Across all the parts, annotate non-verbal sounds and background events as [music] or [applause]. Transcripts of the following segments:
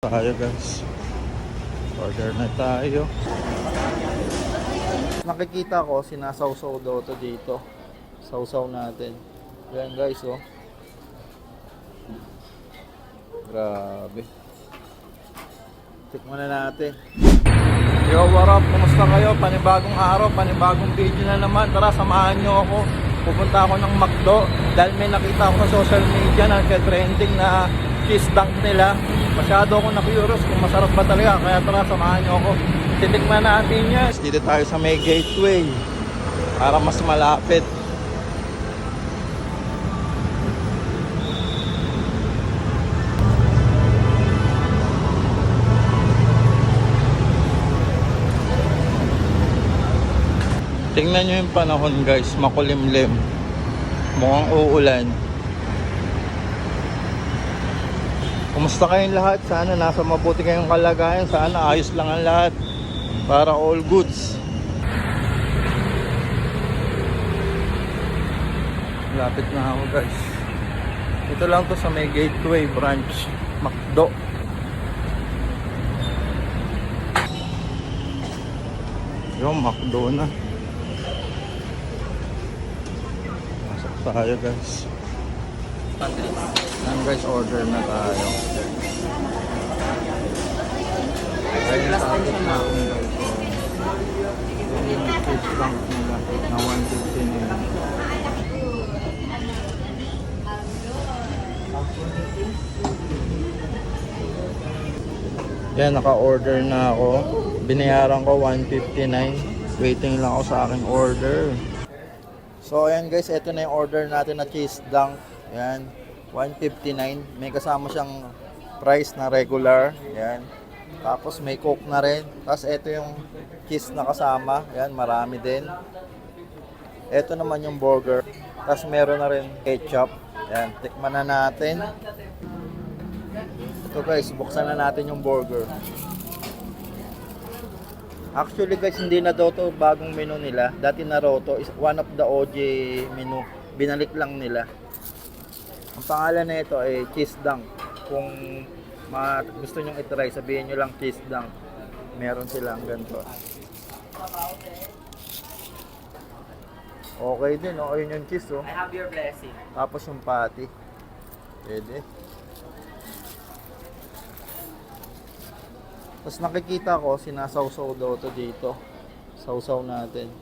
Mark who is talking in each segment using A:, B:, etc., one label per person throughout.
A: tayo guys. Order na tayo. Nakikita ko, sinasawsaw daw to dito. Sausaw natin. Yan guys, oh. Grabe. Tikman na natin. Yo, what up? Kumusta kayo? Panibagong araw, panibagong video na naman. Tara, samahan nyo ako. Pupunta ako ng McDo dahil may nakita ako sa social media na trending na cheese dunk nila. Masyado ako na-curious kung masarap ba talaga. Kaya tara, samahan nyo ako. Titikman natin yan. Dito tayo sa may gateway para mas malapit. Tingnan nyo yung panahon guys, makulimlim. Mukhang uulan. Kumusta kayong lahat? Sana nasa mabuti kayong kalagayan. Sana ayos lang ang lahat. Para all goods. Lapit na ako guys. Ito lang to sa may gateway branch. McDo. Yung McDo na. Pasok tayo guys. Yan guys, order na tayo. Ayun na tapos na akong guys. Yung fish tank nila na 150 na yun. Yan, naka-order na ako. Binayaran ko 159. Waiting lang ako sa aking order. So ayan guys, ito na yung order natin na cheese dunk. Yan, 159. May kasama siyang price na regular. Yan. Tapos may coke na rin. Tapos ito yung cheese na kasama. Yan, marami din. Ito naman yung burger. Tapos meron na rin ketchup. Yan, tikman na natin. Ito guys, buksan na natin yung burger. Actually guys, hindi na daw to bagong menu nila. Dati na raw to, is one of the OG menu. Binalik lang nila. Ang pangalan na ito ay cheese dunk. Kung ma gusto nyong itry, sabihin nyo lang cheese dunk. Meron silang ganito. Okay din, oh. Ayun yung cheese, oh.
B: I have your blessing.
A: Tapos yung patty. Pwede. Tapos nakikita ko, sinasawsaw daw to dito. Sausaw natin.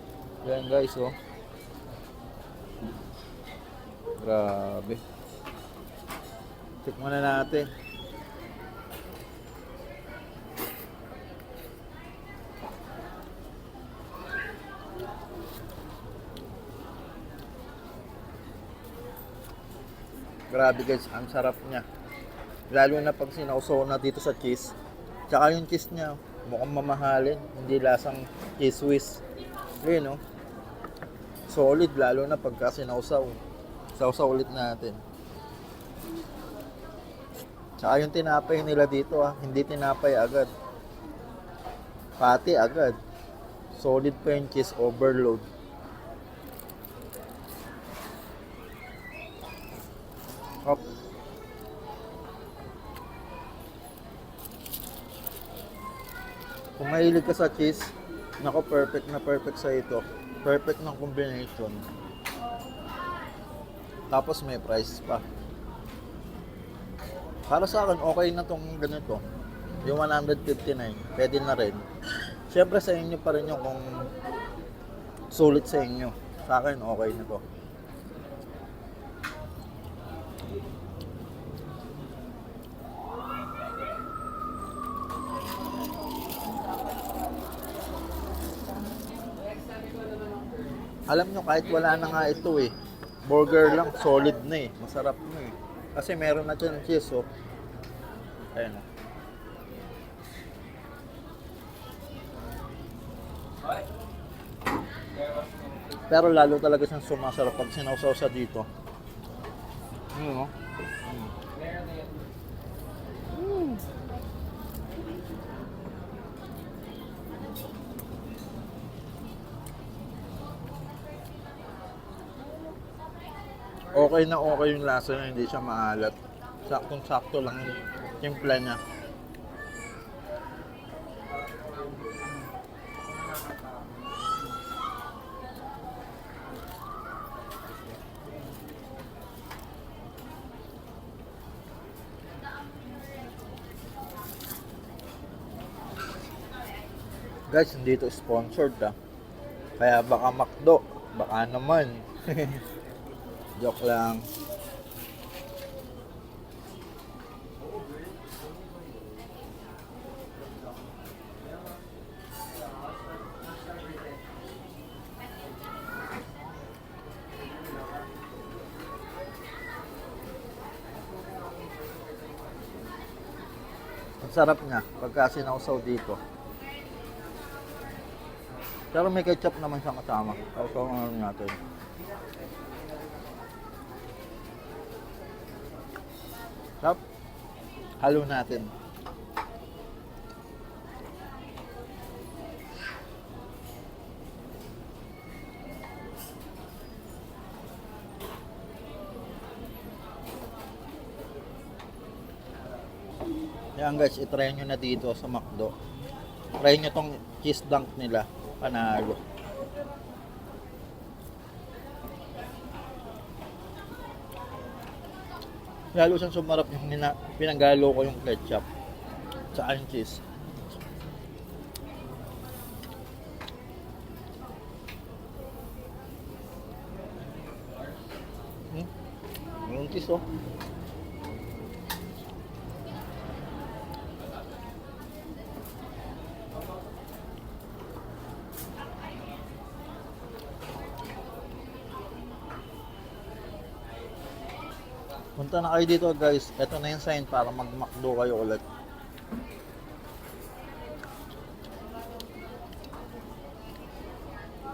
A: Yan guys, oh. Grabe. Tikman na natin. Grabe guys, ang sarap niya. Lalo na pag sinausaw na dito sa cheese. Tsaka yung cheese niya, mukhang mamahalin. Hindi lasang cheese whiz. Yun, no? Solid, lalo na pagka sinausaw. Sausaw ulit natin. Tsaka yung tinapay nila dito, ah. Hindi tinapay agad. Pati agad. Solid pa yung cheese overload. Hop. Kung mahilig ka sa cheese, nako perfect na perfect sa ito. Perfect ng combination. Tapos may price pa. Para sa akin, okay na tong ganito. Yung 159, pwede na rin. Siyempre sa inyo pa rin yung kung sulit sa inyo. Sa akin, okay na to. Alam nyo, kahit wala na nga ito eh. Burger lang, solid na eh. Masarap na eh. Kasi meron na dyan cheese oh. Ayan oh. Pero lalo talaga siyang sumasarap pag sinawsaw sa dito. Yun oh. Mm. okay na okay yung lasa niya, hindi siya maalat. Saktong-sakto lang Timpla niya. Guys, hindi ito sponsored ah. Kaya baka makdo, baka naman. [laughs] Joke lang. Ang sarap niya pagka sinausaw dito. Pero may ketchup naman siyang kasama. So, ano natin. Sarap. Halo natin. Yan guys, itry nyo na dito sa McDo. Try nyo tong cheese dunk nila. Panalo. Lalo siyang sumarap yung nina, pinanggalo ko yung ketchup sa cheese. Hmm? Yung cheese oh. Punta na kayo dito guys. Ito na yung sign para mag-McDo kayo ulit.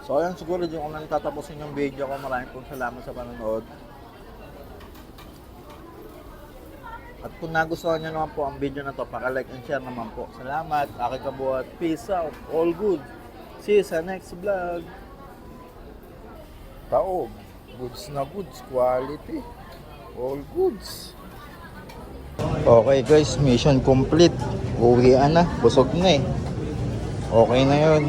A: So ayan siguro dito ko na tatapusin yung video ko. Maraming pong salamat sa panonood. At kung nagustuhan nyo naman po ang video na to, paka-like and share naman po. Salamat, aking kabuhat. Peace out. All good. See you sa next vlog.
B: Taob. Goods na goods. Quality. All goods.
A: Okay guys, mission complete. Uwian na, busog na eh. Okay na yun.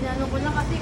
A: Inano ko na kasi